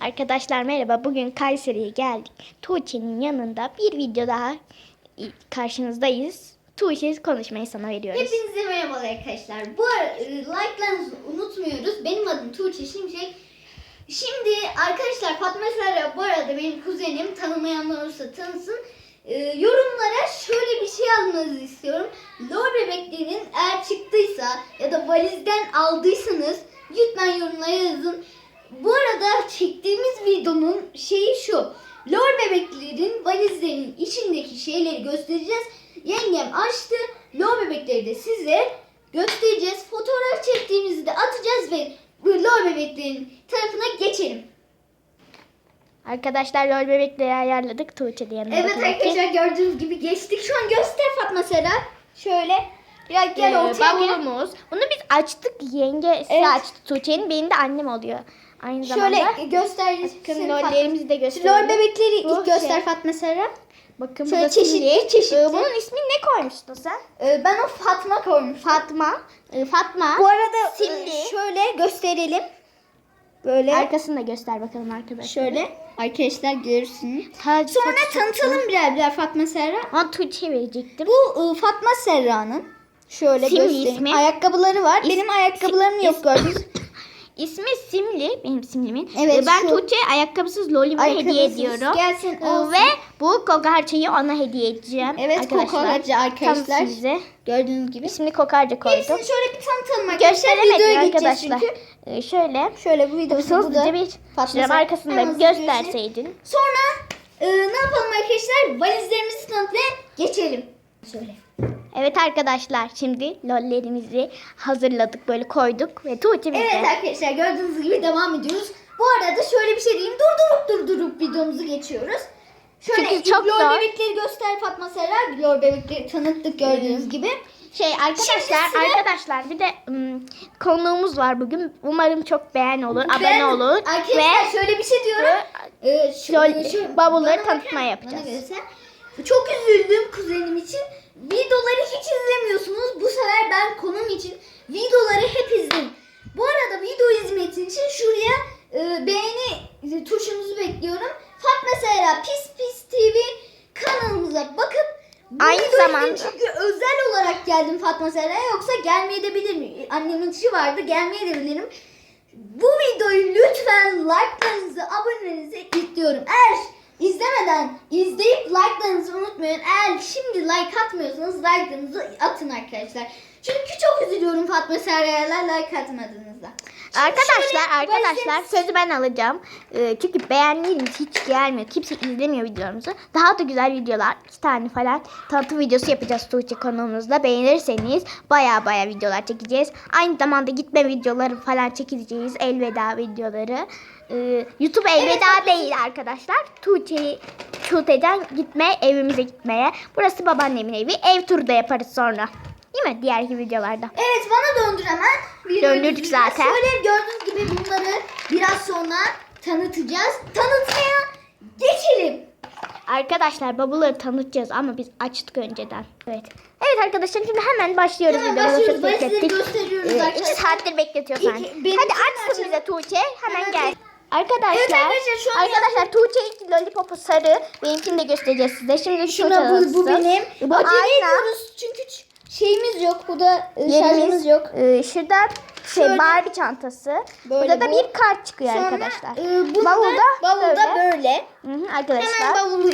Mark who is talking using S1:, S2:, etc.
S1: Arkadaşlar merhaba. Bugün Kayseri'ye geldik. Tuğçe'nin yanında bir video daha karşınızdayız. Tuğçe konuşmayı sana veriyoruz.
S2: Hepinize merhabalar arkadaşlar. Bu e, like'larınızı unutmuyoruz. Benim adım Tuğçe Şimşek. Şimdi arkadaşlar Fatma Serra bu arada benim kuzenim. Tanımayanlar olursa tanısın. E, yorumlara şöyle bir şey yazmanızı istiyorum. Lor bebeklerinin eğer çıktıysa ya da valizden aldıysanız lütfen yorumlara yazın. Bu arada çektiğimiz videonun şeyi şu. Lor bebeklerin valizlerinin içindeki şeyleri göstereceğiz. Yengem açtı. Lor bebekleri de size göstereceğiz. Fotoğraf çektiğimizi de atacağız ve lor bebeklerin tarafına geçelim.
S1: Arkadaşlar lol bebekleri ayarladık. Tuğçe yanında.
S2: Evet arkadaşlar gördüğünüz gibi geçtik. Şu an göster Fatma Sera. Şöyle. Biraz gel
S1: Ee,
S2: ortaya
S1: bavulumuz. Bunu biz açtık. Yenge
S2: Evet.
S1: açtı Tuğçe'nin. Benim de annem oluyor. Aynı
S2: Şöyle
S1: zamanda.
S2: gösteririz.
S1: Bakın lollerimizi de gösterelim.
S2: Lor bebekleri
S1: Bu
S2: ilk göster
S1: şey.
S2: Fatma Sera.
S1: Bakın
S2: Şöyle
S1: bu da
S2: çeşitli
S1: simli.
S2: çeşitli.
S1: Ee, bunun ismini ne koymuştun sen?
S2: Ee, ben o Fatma koymuşum.
S1: Fatma. Ee, Fatma.
S2: Bu arada
S1: Simli.
S2: e, şöyle gösterelim. Böyle.
S1: Arkasını da göster bakalım arkadaşlar.
S2: Şöyle arkadaşlar görürsünüz.
S1: Tacı
S2: Sonra
S1: fotoğrafı.
S2: tanıtalım birer birer Fatma Serra.
S1: Ama Tuğçe verecektim.
S2: Bu e, Fatma Serra'nın şöyle
S1: Simli
S2: göstereyim.
S1: ismi.
S2: Ayakkabıları var.
S1: İs-
S2: Benim ayakkabılarım yok gördünüz.
S1: İsmi Simli, benim simlimin.
S2: Evet,
S1: ben
S2: şu-
S1: Tuğçe ayakkabısız lolimi hediye ediyorum.
S2: gelsin, olsun.
S1: Ve bu kokarçayı ona hediye edeceğim.
S2: Evet,
S1: arkadaşlar.
S2: kokarca arkadaşlar.
S1: Tam size.
S2: Gördüğünüz gibi.
S1: İsmini kokarca koydum.
S2: Hepsini şöyle bir tanıtalım arkadaşlar. Videoya
S1: arkadaşlar.
S2: çünkü.
S1: Ee, şöyle.
S2: Şöyle bu videosu burada.
S1: Bir
S2: Serra.
S1: arkasında gösterseydin.
S2: Sonra e, ne yapalım arkadaşlar? Valizlerimizi tanıtmaya geçelim. Şöyle.
S1: Evet arkadaşlar şimdi lollerimizi hazırladık böyle koyduk ve Tuğçe bize.
S2: Evet arkadaşlar gördüğünüz gibi devam ediyoruz. Bu arada şöyle bir şey diyeyim. Durdurup durdurup videomuzu geçiyoruz. Şöyle
S1: Çünkü çok
S2: lor
S1: zor.
S2: bebekleri göster Fatma Serra. Lor bebekleri tanıttık gördüğünüz gibi.
S1: Şey arkadaşlar
S2: sıra-
S1: arkadaşlar bir de ım, konuğumuz var bugün. Umarım çok beğen olur, abone
S2: Ben-
S1: olur
S2: Arkadaşlar
S1: ve
S2: şöyle bir şey diyorum. Ee, şu,
S1: Lol- bavulları
S2: bana
S1: tanıtma yapacağız.
S2: bana göster. Çok üzüldüm kuzenim için. Videoları hiç izlemiyorsunuz. Bu sefer ben konum için videoları hep izledim. Bu arada video izlemesi için şuraya e, beğeni tuşunuzu bekliyorum. Fatma Seyra Pis Pis TV kanalımıza bakıp bu
S1: Aynı zamanda-
S2: çünkü özel olarak geldim Fatma Seyra'ya yoksa gelmeyebilirim. Annemin işi vardı gelmeyebilirim. Bu videoyu lütfen like'larınızı, abonelerinizi istiyorum. Eğer izlemeden izleyip like'larınızı unutmayın. Eğer şimdi like atmıyorsanız like'larınızı atın arkadaşlar. Çünkü çok üzülüyorum Fatma Serra'ya like atmadığınızda. Şimdi
S1: Arkadaşlar arkadaşlar sözü ben alacağım. Ee, çünkü beğendiğiniz hiç gelmiyor. Kimse izlemiyor videomuzu. Daha da güzel videolar, iki tane falan tanıtım videosu yapacağız Tuğçe kanalımızda. Beğenirseniz baya baya videolar çekeceğiz. Aynı zamanda gitme videoları falan çekeceğiz. Elveda videoları. Ee, YouTube elveda değil arkadaşlar. Tuğçe'yi Tuğçe'den gitme, evimize gitmeye. Burası babaannemin evi. Ev turu da yaparız sonra. Değil mi? Diğerki videolarda.
S2: Evet bana döndür hemen. Bir
S1: Döndürdük
S2: döndür.
S1: zaten.
S2: Şöyle gördüğünüz gibi bunları biraz sonra tanıtacağız. Tanıtmaya geçelim.
S1: Arkadaşlar bavulları tanıtacağız ama biz açtık önceden. Evet. Evet arkadaşlar şimdi hemen başlıyoruz.
S2: Hemen
S1: videomuza.
S2: başlıyoruz. Valizleri
S1: beklettik.
S2: gösteriyoruz
S1: Ee,
S2: arkadaşlar.
S1: iki saattir bekletiyor
S2: benim
S1: Hadi açsın bize Tuğçe. Hemen
S2: Hemen
S1: gel. Arkadaşlar,
S2: Evet arkadaşlar, şu an
S1: arkadaşlar Tuğçe ilk lollipopu sarı. Benimkini de göstereceğiz size. Şimdi Tuğçe
S2: Şuna bu, bu benim.
S1: Bu
S2: Acele ediyoruz çünkü şeyimiz yok. Bu da e, şarjımız yok.
S1: e, şuradan şey
S2: Şöyle.
S1: Barbie çantası.
S2: Böyle
S1: Burada da
S2: bu.
S1: bir kart çıkıyor
S2: Sonra
S1: arkadaşlar.
S2: e, bunda,
S1: bavulda,
S2: bavulda
S1: böyle.
S2: böyle.
S1: Hı hı, arkadaşlar.
S2: Hemen bavulu